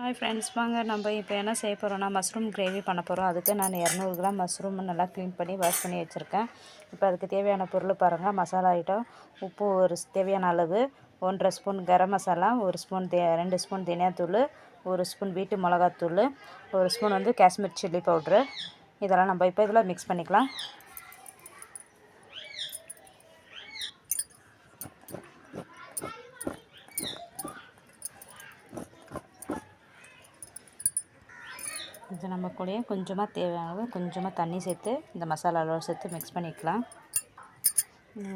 Hi friends வாங்க நம்ம இப்போ என்ன செய்ய போகிறோம்னா மஷ்ரூம் கிரேவி பண்ண போகிறோம் அதுக்கு நான் இரநூறு கிராம் மஷ்ரூம் நல்லா க்ளீன் பண்ணி வாஷ் பண்ணி வச்சுருக்கேன். இப்போ அதுக்கு தேவையான பொருள் பாருங்கள் மசாலா ஐட்டம் உப்பு ஒரு தேவையான அளவு ஒன்றரை ஸ்பூன் கரம் மசாலா ஒரு ஸ்பூன் தே ரெண்டு ஸ்பூன் தினியாத்தூள் ஒரு ஸ்பூன் வீட்டு மிளகாத்தூள் ஒரு ஸ்பூன் வந்து காஷ்மீர் சில்லி பவுட்ரு. இதெல்லாம் நம்ம இப்போ இதில் மிக்ஸ் பண்ணிக்கலாம். இது நம்ம கூடயே கொஞ்சமாக தேவையான கொஞ்சமாக தண்ணி சேர்த்து இந்த மசாலாவோட சேர்த்து மிக்ஸ் பண்ணிக்கலாம்.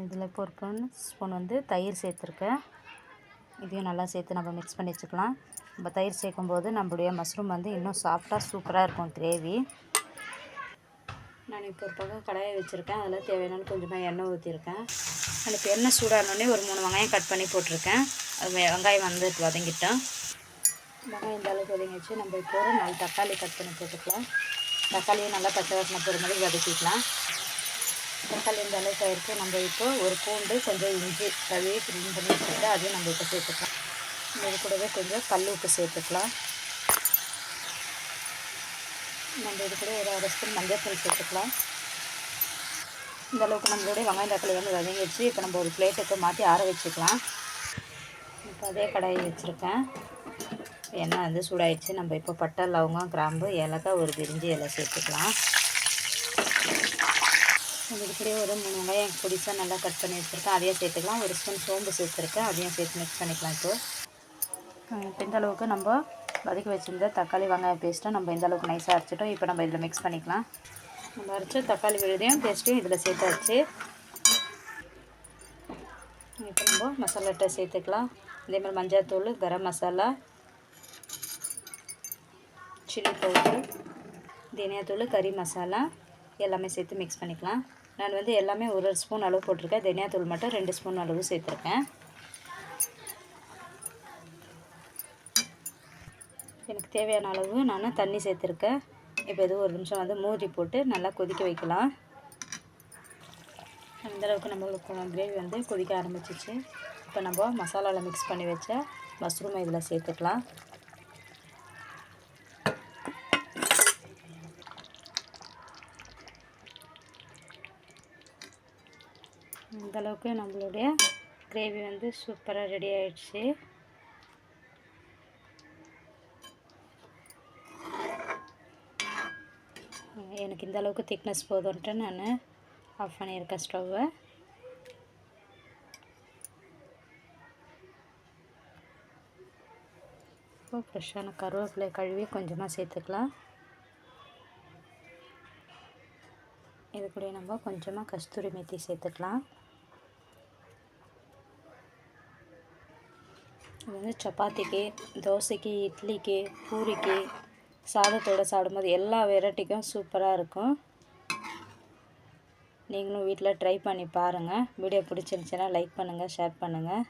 இதில் இப்போ ஒரு ஸ்பூன் ஸ்பூன் வந்து தயிர் சேர்த்துருக்கேன். இதையும் நல்லா சேர்த்து நம்ம மிக்ஸ் பண்ணி வச்சுக்கலாம். நம்ம தயிர் சேர்க்கும்போது நம்மளுடைய மஷ்ரூம் வந்து இன்னும் சாஃப்டாக சூப்பராக இருக்கும் கிரேவி நான் இப்போ ஒரு பக்கம் கடாயை வச்சுருக்கேன். அதில் தேவையான கொஞ்சமாக எண்ணெய் ஊற்றிருக்கேன் எனக்கு எண்ணெய் சூடானோடனே ஒரு மூணு வெங்காயம் கட் பண்ணி போட்டிருக்கேன். அது வெங்காயம் வந்து வதங்கிட்டோம். வெங்காயம் இந்த அளவுக்கு ஒதுங்கிச்சு வச்சு நம்ம இப்போ ஒரு நாலு தக்காளி கட் பண்ணி போட்டுக்கலாம். தக்காளியை நல்லா பச்சை வாசனை போகிற மாதிரி வதக்கிக்கலாம். தக்காளி இந்த அளவுக்கு ஆயிருக்கு. நம்ம இப்போ ஒரு பூண்டு கொஞ்சம் இஞ்சி கழுவி க்ளீன் பண்ணி வச்சுட்டு அதையும் நம்ம இப்போ சேர்த்துக்கலாம். இது கூடவே கொஞ்சம் கல் உப்பு சேர்த்துக்கலாம். நம்ம இது கூட ஒரு அரை ஸ்பூன் மஞ்சள் சேர்த்துக்கலாம். இந்த அளவுக்கு நம்மளுடைய வெங்காயம் தக்காளி வந்து வதங்கி வச்சு இப்போ நம்ம ஒரு பிளேட்டுக்கு மாற்றி ஆற வச்சுக்கலாம். இப்போ அதே கடாயை வச்சுருக்கேன். எண்ணெய் வந்து சூடாயிடுச்சு. நம்ம இப்போ பட்டை லவங்கம் கிராம்பு ஏலக்காய் ஒரு பிரிஞ்சு இலை சேர்த்துக்கலாம். இதுக்கு ஒரு மூணு வெங்காயம் பொடிசாக நல்லா கட் பண்ணி வச்சுருக்கேன். அதையும் சேர்த்துக்கலாம். ஒரு ஸ்பூன் சோம்பு சேர்த்துருக்கேன். அதையும் சேர்த்து மிக்ஸ் பண்ணிக்கலாம் இப்போ. இப்போ இந்த அளவுக்கு நம்ம வதக்கி வச்சுருந்த தக்காளி வெங்காயம் பேஸ்ட்டை நம்ம இந்த அளவுக்கு நைஸாக அரைச்சிட்டோம். இப்போ நம்ம இதில் மிக்ஸ் பண்ணிக்கலாம். நம்ம அரைச்ச தக்காளி விழுதையும் பேஸ்ட்டையும் இதில் சேர்த்தாச்சு. இப்போ நம்ம மசாலாட்டை சேர்த்துக்கலாம். இதேமாதிரி மஞ்சள் தூள் கரம் மசாலா சில்லி பவுடர் தனியாத்தூள் கறி மசாலா எல்லாமே சேர்த்து மிக்ஸ் பண்ணிக்கலாம். நான் வந்து எல்லாமே ஒரு ஒரு ஸ்பூன் அளவு போட்டிருக்கேன். தனியாத்தூள் மட்டும் ரெண்டு ஸ்பூன் அளவு சேர்த்துருக்கேன். எனக்கு தேவையான அளவு நான் தண்ணி சேர்த்துருக்கேன். இப்போ எதுவும் ஒரு நிமிஷம் வந்து மூடி போட்டு நல்லா கொதிக்க வைக்கலாம். அந்தளவுக்கு நம்மளுக்கு கிரேவி வந்து கொதிக்க ஆரம்பிச்சிச்சு. இப்போ நம்ம மசாலாவில் மிக்ஸ் பண்ணி வச்ச மஷ்ரூமை இதில் சேர்த்துக்கலாம். அந்தளவுக்கு நம்மளுடைய கிரேவி வந்து சூப்பராக ரெடி ஆயிடுச்சு. எனக்கு இந்த அளவுக்கு திக்னஸ் போதும்ன்ட்டு நான் ஆஃப் பண்ணியிருக்கேன் ஸ்டவ்வை இப்போ ஃப்ரெஷ்ஷான கருவேப்பிலை கழுவி கொஞ்சமாக சேர்த்துக்கலாம். இது கூட நம்ம கொஞ்சமாக கஸ்தூரி மேத்தி சேர்த்துக்கலாம். இது வந்து சப்பாத்திக்கு தோசைக்கு இட்லிக்கு பூரிக்கு சாதத்தோடு சாப்பிடும்போது எல்லா வெரைட்டிக்கும் சூப்பராக இருக்கும். நீங்களும் வீட்டில் ட்ரை பண்ணி பாருங்கள் வீடியோ பிடிச்சிருந்துச்சுன்னா லைக் பண்ணுங்கள் ஷேர் பண்ணுங்கள்